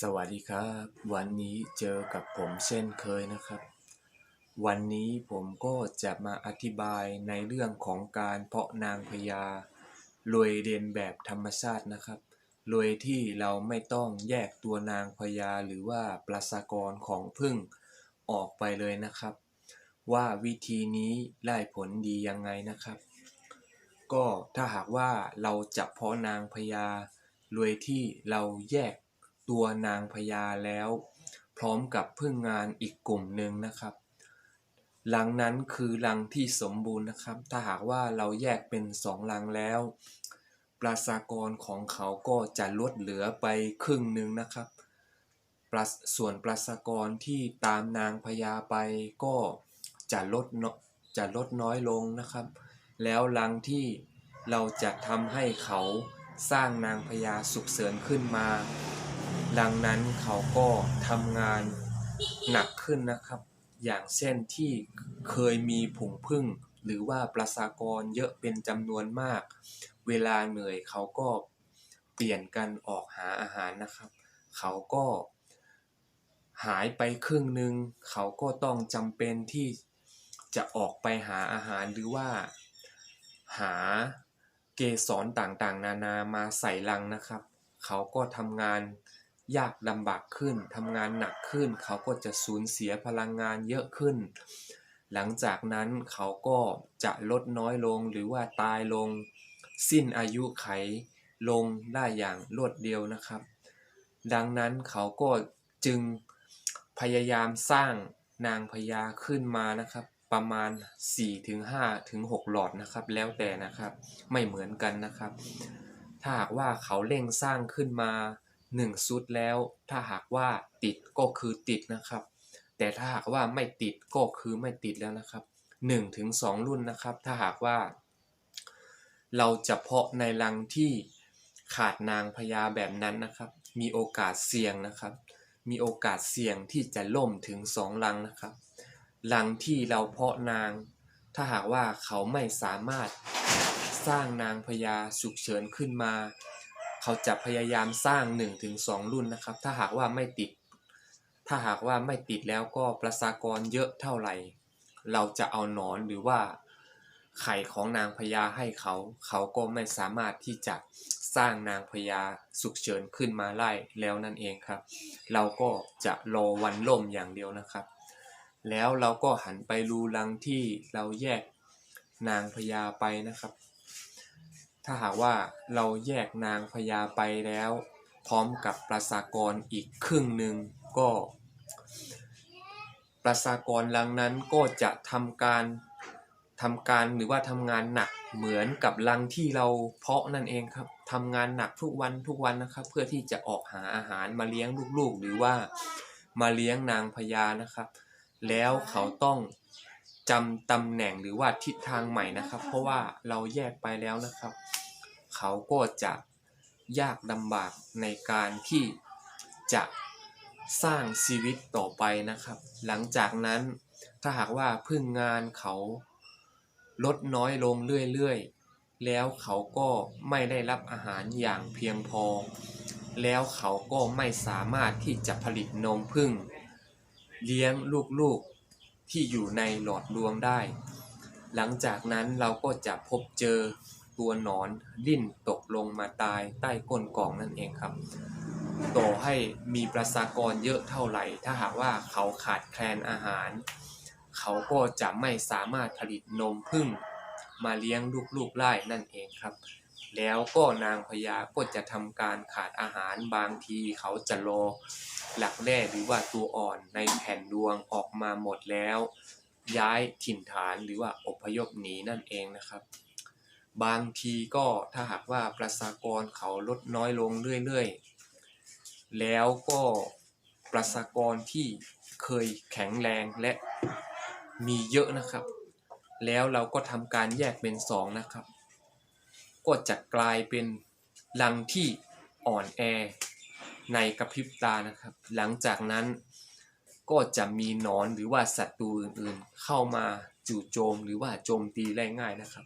สวัสดีครับ วันนี้เจอกับผมเช่นเคยนะครับ วันนี้ผมก็จะมาอธิบายในเรื่องของการเพาะนางพญาโดยเรียนแบบธรรมชาตินะครับโดยที่เราไม่ต้องแยกตัวนางพญาหรือว่าปราสากรของผึ้งออกไปเลยนะครับ ว่าวิธีนี้ได้ผลดียังไงนะครับ ก็ถ้าหากว่าเราจะเพาะนางพญาโดยที่เราแยก ตัวนางพญาแล้ว พร้อมกับพึ่งงานอีกกลุ่มหนึ่งนะครับรังนั้นคือรังที่สมบูรณ์นะครับ ถ้าหากว่าเราแยกเป็นสองรังแล้ว ประชากรของเขาก็จะลดเหลือไปครึ่งหนึ่งนะครับ ส่วนประชากรที่ตามนางพญาไปก็จะลดจะลดน้อยลงนะครับ แล้วรังที่เราจะทำให้เขาสร้างนางพญาสุขเสริญขึ้นมา ดังนั้นเขาก็ทำงานหนักขึ้นนะครับ อย่างเช่นที่เคยมีผงพึ่ง หรือว่าประชากรเยอะเป็นจำนวนมาก เวลาเหนื่อยเขาก็เปลี่ยนกันออกหาอาหารนะครับ เขาก็หายไปครึ่งหนึ่งเขาก็ต้องจำเป็นที่จะออกไปหาอาหารหรือว่าหาเกสรต่างๆ นานามาใส่ลังนะครับ เขาก็ทำงาน ยากลำบากขึ้นทำงานหนักขึ้น เขาก็จะสูญเสียพลังงานเยอะขึ้น หลังจากนั้นเขาก็จะลดน้อยลงหรือว่าตายลง สิ้นอายุไขลงได้อย่างรวดเดียวนะครับ ดังนั้นเขาก็จึงพยายามสร้างนางพญาขึ้นมานะครับ ประมาณ 4-5ถึง6หลอดนะครับ แล้วแต่นะครับไม่เหมือนกันนะครับ ถ้าหากว่าเขาเร่งสร้างขึ้นมา 1ชุดแล้วถ้าหากว่าติดก็คือติดนะครับ แต่ถ้าหากว่าไม่ติดก็คือไม่ติดแล้วนะครับ1ถึง2รุ่นนะครับ ถ้าหากว่า เราจะเพาะในรังที่ขาดนางพญาแบบนั้นนะครับ มีโอกาสเสี่ยงนะครับ มีโอกาสเสี่ยงที่จะล่มถึง2รังนะครับรังที่เราเพาะนาง ถ้าหากว่าเขาไม่สามารถสร้างนางพญาฉุกเฉินขึ้นมา เขาจะพยายามสร้าง 1-2 รุ่นนะครับ ถ้าหากว่าไม่ติด ถ้าหากว่าไม่ติดแล้วก็ประชากรเยอะเท่าไหร่ เราจะเอาหนอนหรือว่าไข่ของนางพญาให้เขา เขาก็ไม่สามารถที่จะสร้างนางพญาสุกเฉินขึ้นมาไล่แล้วนั่นเองครับ เราก็จะรอวันล่มอย่างเดียวนะครับ แล้วเราก็หันไปรูรังที่เราแยกนางพญาไปนะครับ ถ้าหากว่าเราแยกนางพญาไปแล้ว พร้อมกับประชากรอีกครึ่งหนึ่งก็ ประชากรรังนั้นก็จะทำการทำการหรือว่าทำงานหนักเหมือนกับรังที่เราเพาะนั่นเองครับทำงานหนักทุกวันทุกวันนะครับ เพื่อที่จะออกหาอาหารมาเลี้ยงลูกๆ หรือว่ามาเลี้ยงนางพญานะครับ แล้วเขาต้อง จำตำแหน่งหรือว่าทิศทางใหม่นะครับ เพราะว่าเราแยกไปแล้วนะครับ เขาก็จะยากลำบากในการที่จะสร้างชีวิตต่อไปนะครับ หลังจากนั้นถ้าหากว่าพึ่งงานเขาลดน้อยลงเรื่อยๆ แล้วเขาก็ไม่ได้รับอาหารอย่างเพียงพอ แล้วเขาก็ไม่สามารถที่จะผลิตนมพึ่ง เลี้ยงลูกๆ ที่อยู่ในหลอดรวงได้ หลังจากนั้นเราก็จะพบเจอตัวหนอนดิ้นตกลงมาตายใต้ก้นกล่องนั่นเองครับ ต่อให้มีประชากรเยอะเท่าไหร่ ถ้าหากว่าเขาขาดแคลนอาหาร เขาก็จะไม่สามารถผลิตนมพึ่งมาเลี้ยงลูกๆไล่นั่นเองครับ แล้วก็นางพญาก็จะทำการขาดอาหารบางทีเขาจะรอหลักแร่หรือว่าตัวอ่อนในแผ่นดวงออกมาหมดแล้ว ย้ายถิ่นฐานหรือว่าอพยพหนีนั่นเองนะครับ บางทีก็ถ้าหากว่าประชากรเขาลดน้อยลงเรื่อยๆ แล้วก็ประชากรที่เคยแข็งแรงและมีเยอะนะครับ แล้วเราก็ทำการแยกเป็นสองนะครับ ก็จะกลายเป็นรังที่อ่อนแอในกระพริบตานะครับ หลังจากนั้นก็จะมีนอนหรือว่าศัตรูอื่นๆ เข้ามาจู่โจมหรือว่าโจมตีได้ง่ายนะครับ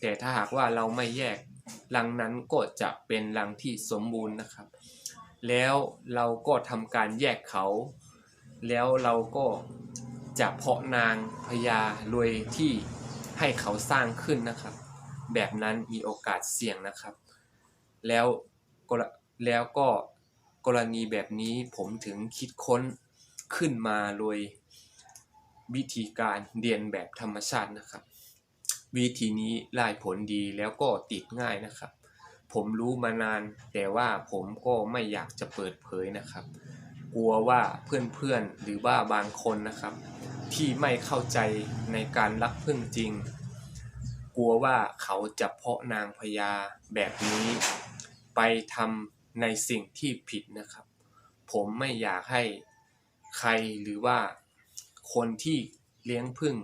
แต่ถ้าหากว่าเราไม่แยกรังนั้นก็จะเป็นรังที่สมบูรณ์นะครับ แล้วเราก็ทำการแยกเขา แล้วเราก็จะเพาะนางพญารวยที่ให้เขาสร้างขึ้นนะครับ แบบนั้นมีโอกาสเสี่ยงนะครับ แล้วแล้วก็กรณีแบบนี้ผมถึงคิดค้นขึ้นมาโดยวิธีการเรียนแบบธรรมชาตินะครับ วิธีนี้ได้ผลดีแล้วก็ติดง่ายนะครับ ผมรู้มานานแต่ว่าผมก็ไม่อยากจะเปิดเผยนะครับ กลัวว่าเพื่อนๆหรือว่าบางคนนะครับ ที่ไม่เข้าใจในการรักพึ่งจริง กลัวว่าเขาจะเพาะนางพญาแบบนี้ ไปทำในสิ่งที่ผิดนะครับ ผมไม่อยากให้ใครหรือว่าคนที่เลี้ยงพึ่ง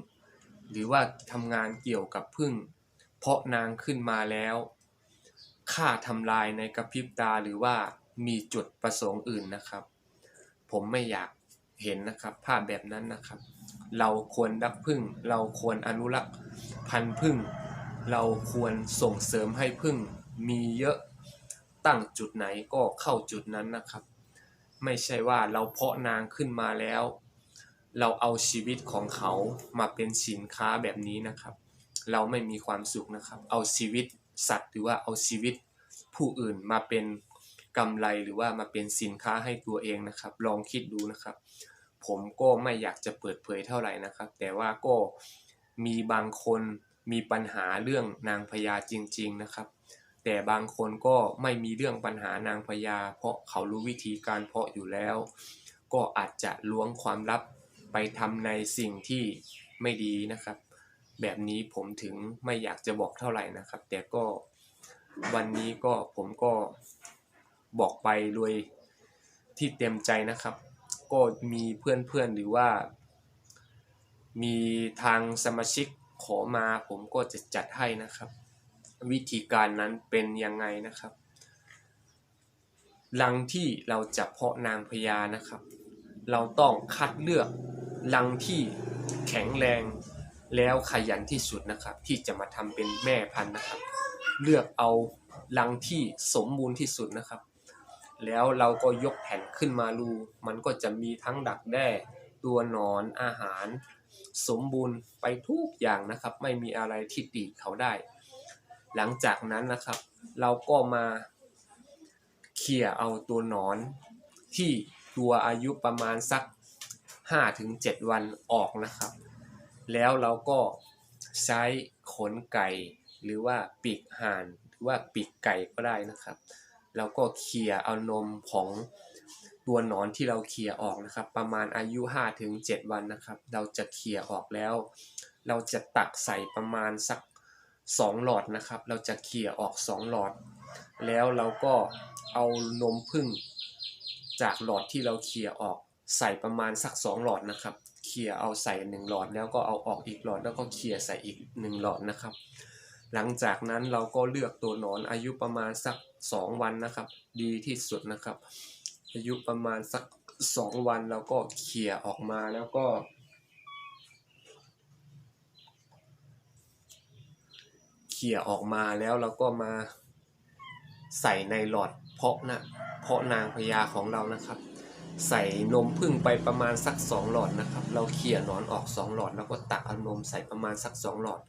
หรือว่าทำงานเกี่ยวกับพึ่ง เพาะนางขึ้นมาแล้วฆ่าทำลายในกระพริบตาหรือว่ามีจุดประสงค์อื่นนะครับ ผมไม่อยากเห็นนะครับภาพแบบนั้นนะครับ เราควรรักพึ่ง เราควรอนุรักษ์พันธุ์พึ่ง เราควรส่งเสริมให้พึ่งมีเยอะตั้งจุดไหนก็เข้าจุดนั้นนะครับ ไม่ใช่ว่าเราเพาะนางขึ้นมาแล้ว เราเอาชีวิตของเขามาเป็นสินค้าแบบนี้นะครับ เราไม่มีความสุขนะครับ เอาชีวิตสัตว์หรือว่าเอาชีวิตผู้อื่นมาเป็นกำไรหรือว่ามาเป็นสินค้าให้ตัวเองนะครับ ลองคิดดูนะครับ ผมก็ไม่อยากจะเปิดเผยเท่าไหร่นะครับ แต่ว่าก็มีบางคน มีปัญหาเรื่องนางพญาจริง ๆนะครับ แต่บางคนก็ไม่มีเรื่องปัญหานางพญาเพราะเขารู้วิธีการเพาะอยู่แล้ว ก็อาจจะล้วงความลับไปทำในสิ่งที่ไม่ดีนะครับ แบบนี้ผมถึงไม่อยากจะบอกเท่าไหร่นะครับ แต่ก็วันนี้ก็ผมก็บอกไปโดยที่เต็มใจนะครับ ก็มีเพื่อนๆหรือว่า มีทางสมาชิก ขอมาผมก็จะจัดให้นะครับ วิธีการนั้นเป็นยังไงนะครับรังที่เราจะเพาะนางพญานะครับ เราต้องคัดเลือกรังที่แข็งแรงแล้วขยันที่สุดนะครับ ที่จะมาทำเป็นแม่พันธุ์นะครับ เลือกเอารังที่สมบูรณ์ที่สุดนะครับ แล้วเราก็ยกแผ่นขึ้นมาดูมันก็จะมีทั้งดักแด้ ตัวหนอนอาหาร สมบูรณ์ไปทุกอย่างนะครับ ไม่มีอะไรที่ตีเขาได้ หลังจากนั้นนะครับ เราก็มาเคลียเอาตัวหนอน ที่ตัวอายุประมาณสัก 5-7 วันออกนะครับ แล้วเราก็ใช้ขนไก่ หรือว่าปีกห่านหรือว่าปีกไก่ก็ได้นะครับเราก็เคลียเอานมของ ตัวนอนที่เราเคลียร์ออกนะครับ ประมาณอายุ 5-7 วันนะครับ เราจะเคลียร์ออกแล้ว เราจะตักใส่ประมาณสัก 2 หลอดนะครับ เราจะเคลียร์ออก 2 หลอด แล้วเราก็เอานมผึ้งจากหลอดที่เราเคลียร์ออกใส่ประมาณสัก 2 หลอดนะครับเคลียร์เอาใส่ 1 หลอด แล้วก็เอาออกอีกหลอด แล้วก็เคลียร์ใส่อีก 1 หลอดนะครับ หลังจากนั้นเราก็เลือกตัวนอนอายุประมาณสัก 2 วันนะครับ ดีที่สุดนะครับ อายุประมาณสัก2วันเราก็เคลียออกมาแล้วก็เคลียออกมาแล้วเราก็มาใส่ในหลอดเพาะนะเพาะนางพญาของเรานะครับ ใส่นมพึ่งไปประมาณสัก2หลอดนะครับ เราเคลียหนอนออก2หลอด แล้วก็ตักเอานมใส่ประมาณสัก2หลอด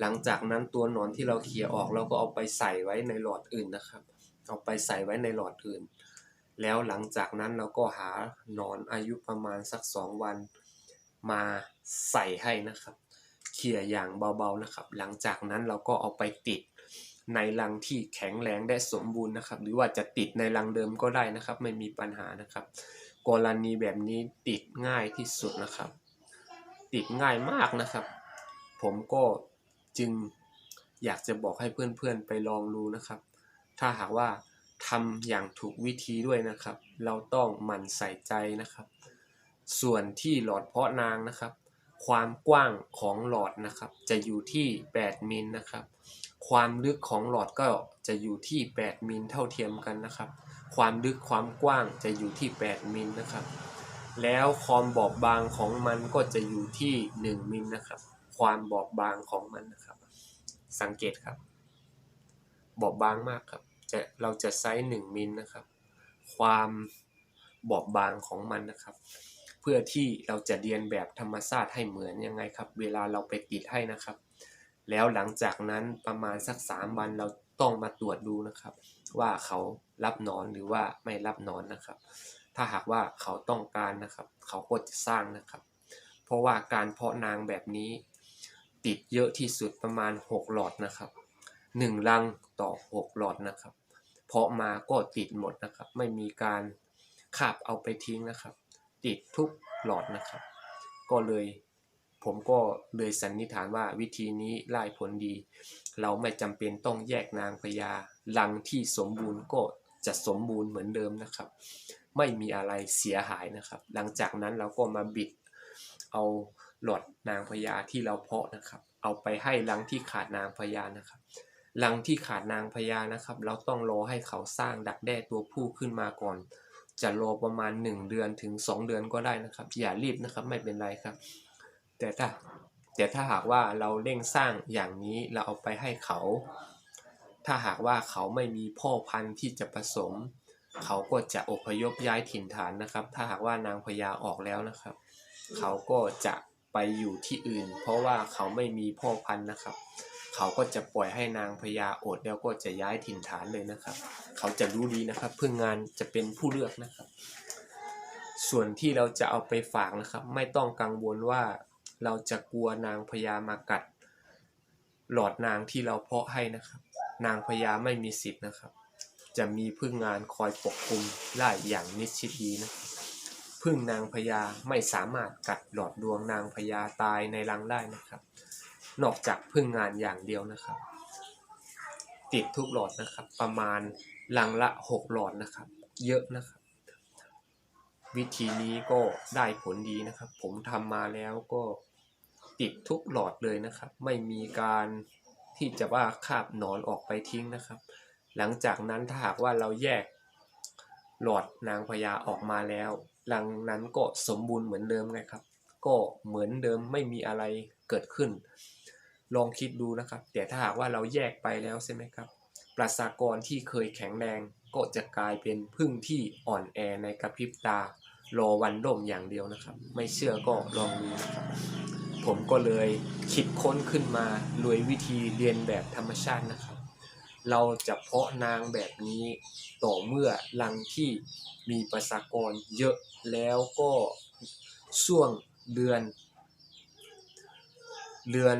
หลังจากนั้นตัวหนอนที่เราเคลียออกเราก็เอาไปใส่ไว้ในหลอดอื่นนะครับ เอาไปใส่ไว้ในหลอดอื่น แล้วหลังจากนั้นเราก็หาหนอนอายุประมาณสัก 2 วันมาใส่ให้นะครับ เขี่ยอย่างเบาๆนะครับ หลังจากนั้นเราก็เอาไปติดในรังที่แข็งแรงได้สมบูรณ์นะครับ หรือว่าจะติดในรังเดิมก็ได้นะครับ ไม่มีปัญหานะครับ กรณีแบบนี้ติดง่ายที่สุดนะครับ ติดง่ายมากนะครับ ผมก็จึงอยากจะบอกให้เพื่อนๆไปลองดูนะครับ ถ้าหากว่า ทำอย่างถูกวิธีด้วยนะครับ เราต้องหมั่นใส่ใจนะครับ ส่วนที่หลอดเพาะนางนะครับ ความกว้างของหลอดนะครับ จะอยู่ที่ 8 มิลนะครับ ความลึกของหลอดก็จะอยู่ที่ 8 มิลเท่าเทียมกันนะครับ ความลึกความกว้างจะอยู่ที่ 8 มิลนะครับ แล้วความบอบบางของมันก็จะอยู่ที่ 1 มิลนะครับ ความบอบบางของมันนะครับ สังเกตครับ บอบบางมากครับ จะเราจะไซส์1มิลนะครับ ความบอบบางของมันนะครับ เพื่อที่เราจะเรียนแบบธรรมชาติให้เหมือนยังไงครับ เวลาเราไปติดให้นะครับ แล้วหลังจากนั้นประมาณสักสามวันเราต้องมาตรวจดูนะครับ ว่าเขารับนอนหรือว่าไม่รับนอนนะครับ ถ้าหากว่าเขาต้องการนะครับ เขาก็จะสร้างนะครับ เพราะว่าการเพาะนางแบบนี้ติดเยอะที่สุดประมาณ 6 หลอดนะครับ1รังต่อ 6 หลอดนะครับ เพาะมาก็ติดหมดนะครับ ไม่มีการคาบเอาไปทิ้งนะครับ ติดทุกหลอดนะครับ ก็เลยผมก็เลยสันนิษฐานว่าวิธีนี้ไล่ผลดี เราไม่จำเป็นต้องแยกนางพญารังที่สมบูรณ์ก็จะสมบูรณ์เหมือนเดิมนะครับ ไม่มีอะไรเสียหายนะครับ หลังจากนั้นเราก็มาบิดเอาหลอดนางพญาที่เราเพาะนะครับ เอาไปให้รังที่ขาดนางพญานะครับ รังที่ขาดนางพญานะครับ เราต้องรอให้เขาสร้างดักแด้ตัวผู้ขึ้นมาก่อน จะรอประมาณ 1 เดือนถึง 2 เดือนก็ได้นะครับ อย่ารีบนะครับไม่เป็นไรครับ แต่ถ้าแต่ถ้าหากว่าเราเร่งสร้างอย่างนี้เราเอาไปให้เขา ถ้าหากว่าเขาไม่มีพ่อพันธุ์ที่จะผสม เขาก็จะอพยพย้ายถิ่นฐานนะครับ ถ้าหากว่านางพญาออกแล้วนะครับ เขาก็จะไปอยู่ที่อื่น เพราะว่าเขาไม่มีพ่อพันธุ์นะครับ เขาก็จะปล่อยให้นางพญาอดแล้วก็จะย้ายถิ่นฐานเลยนะครับ เขาจะรู้ดีนะครับพึ่งงานจะเป็นผู้เลือกนะครับ ส่วนที่เราจะเอาไปฝากนะครับ ไม่ต้องกังวลว่าเราจะกลัวนางพญามากัด หลอดนางที่เราเพาะให้นะครับ นางพญาไม่มีสิทธิ์นะครับ จะมีพึ่งงานคอยปกคลุมได้อย่างนิชิตดีนะพึ่งนางพญาไม่สามารถกัดหลอดดวงนางพญาตายในรังได้นะครับ นอกจากพึ่งงานอย่างเดียวนะครับ ติดทุกหลอดนะครับ ประมาณรังละหกหลอดนะครับ เยอะนะครับ วิธีนี้ก็ได้ผลดีนะครับ ผมทำมาแล้วก็ติดทุกหลอดเลยนะครับ ไม่มีการที่จะว่าคาบหนอนออกไปทิ้งนะครับ หลังจากนั้นถ้าหากว่าเราแยกหลอดนางพญาออกมาแล้วรังนั้นก็สมบูรณ์เหมือนเดิมไงครับ ก็เหมือนเดิมไม่มีอะไรเกิดขึ้น ลองคิดดูนะครับ แต่ถ้าหากว่าเราแยกไปแล้วใช่ไหมครับประชากรที่เคยแข็งแรงก็จะกลายเป็นพึ่งที่อ่อนแอในกระพริบตารอวันล่มอย่างเดียวนะครับ ไม่เชื่อก็ลองดูนะครับผมก็เลยคิดค้นขึ้นมาโดยวิธีเรียนแบบธรรมชาตินะครับ เราจะเพาะนางแบบนี้ต่อเมื่อรังที่มีประชากรเยอะแล้วก็ช่วง เดือน เดือน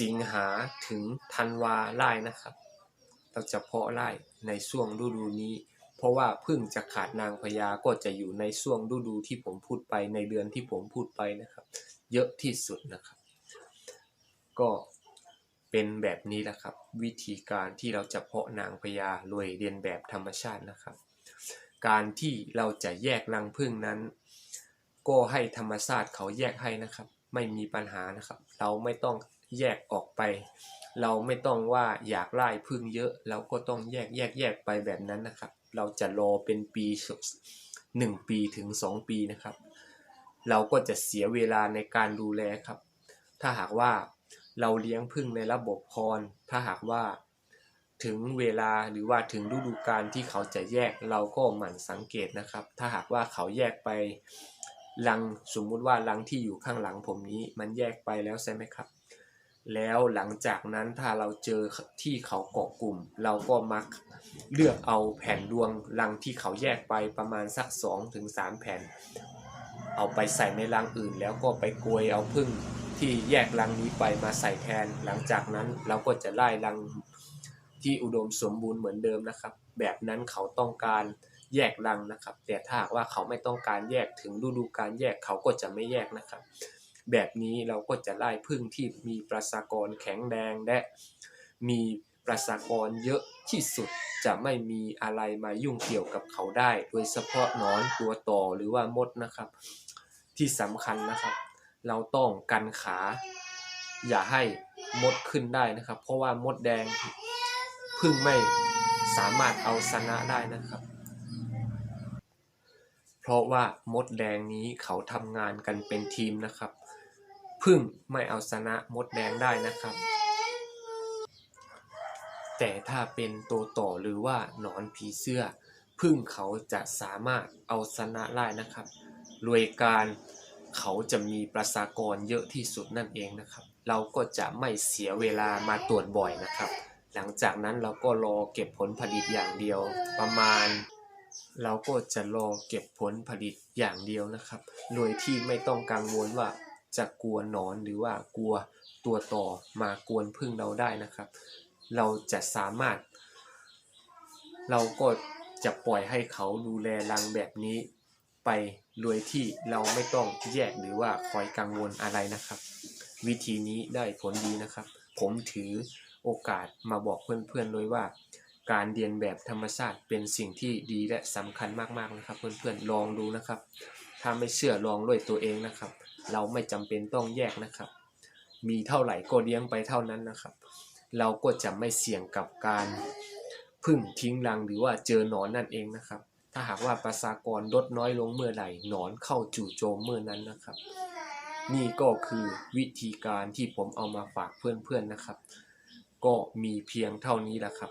สิงหาถึงธันวาไล่นะครับ เราจะเพาะไล่ในช่วงฤดูนี้ เพราะว่าพึ่งจะขาดนางพญาก็จะอยู่ในช่วงฤดูที่ผมพูดไปในเดือนที่ผมพูดไปนะครับ เยอะที่สุดนะครับ ก็เป็นแบบนี้แหละครับ วิธีการที่เราจะเพาะนางพญาโดยเรียนแบบธรรมชาตินะครับ การที่เราจะแยกรังผึ้งนั้น ก็ให้ธรรมชาติเขาแยกให้นะครับ ไม่มีปัญหานะครับ เราไม่ต้องแยกออกไป เราไม่ต้องว่าอยากไล่พึ่งเยอะ เราก็ต้องแยกแยกแยกไปแบบนั้นนะครับ เราจะรอเป็นปีหนึ่งปีถึงสองปีนะครับ เราก็จะเสียเวลาในการดูแลครับ ถ้าหากว่าเราเลี้ยงพึ่งในระบบพร ถ้าหากว่าถึงเวลาหรือว่าถึงฤดูกาลที่เขาจะแยกเราก็หมั่นสังเกตนะครับ ถ้าหากว่าเขาแยกไป รังสมมุติว่ารังที่อยู่ข้างหลังผมนี้ มันแยกไปแล้วใช่ไหมครับ แล้วหลังจากนั้นถ้าเราเจอที่เขาเกาะกลุ่ม เราก็มักเลือกเอาแผ่นดวงรังที่เขาแยกไปประมาณสัก2-3ถึงแผ่น เอาไปใส่ในรังอื่น แล้วก็ไปกวยเอาพึ่งที่แยกรังนี้ไปมาใส่แทน หลังจากนั้นเราก็จะไล่รังที่อุดมสมบูรณ์เหมือนเดิมนะครับ แบบนั้นเขาต้องการ แยกรังนะครับ แต่ถ้าหากว่าเขาไม่ต้องการแยกถึงฤดูการแยกเขาก็จะไม่แยกนะครับ แบบนี้เราก็จะไล่พึ่งที่มีประชากรแข็งแรงและมีประชากรเยอะที่สุดจะไม่มีอะไรมายุ่งเกี่ยวกับเขาได้ โดยเฉพาะนอนตัวต่อหรือว่ามดนะครับ ที่สำคัญนะครับ เราต้องกันขา อย่าให้มดขึ้นได้นะครับ เพราะว่ามดแดงพึ่งไม่สามารถเอาชนะได้นะครับ เพราะว่ามดแดงนี้เขาทำงานกันเป็นทีมนะครับ พึ่งไม่เอาชนะมดแดงได้นะครับ แต่ถ้าเป็นตัวต่อหรือว่าหนอนผีเสื้อ พึ่งเขาจะสามารถเอาชนะได้นะครับโดยการเขาจะมีประชากรเยอะที่สุดนั่นเองนะครับ เราก็จะไม่เสียเวลามาตรวจบ่อยนะครับ หลังจากนั้นเราก็รอเก็บผลผลิตอย่างเดียวประมาณ เราก็จะรอเก็บผลผลิตอย่างเดียวนะครับ โดยที่ไม่ต้องกังวลว่าจะกลัวหนอนหรือว่ากลัวตัวต่อมากวนพึ่งเราได้นะครับ เราจะสามารถ เราก็จะปล่อยให้เขาดูแลรังแบบนี้ไปโดยที่เราไม่ต้องแยกหรือว่าคอยกังวลอะไรนะครับ วิธีนี้ได้ผลดีนะครับ ผมถือโอกาสมาบอกเพื่อนๆเลยว่า การเรียนแบบธรรมชาติเป็นสิ่งที่ดีและสำคัญมากๆนะครับ เพื่อนๆลองดูนะครับ ถ้าไม่เชื่อลองด้วยตัวเองนะครับ เราไม่จำเป็นต้องแยกนะครับ มีเท่าไหร่ก็เลี้ยงไปเท่านั้นนะครับ เราก็จะไม่เสี่ยงกับการพึ่งทิ้งรังหรือว่าเจอหนอนนั่นเองนะครับ ถ้าหากว่าประชากรลดน้อยลงเมื่อไหร่หนอนเข้าจู่โจมเมื่อนั้นนะครับ นี่ก็คือวิธีการที่ผมเอามาฝากเพื่อนๆนะครับ ก็มีเพียงเท่านี้แหละครับ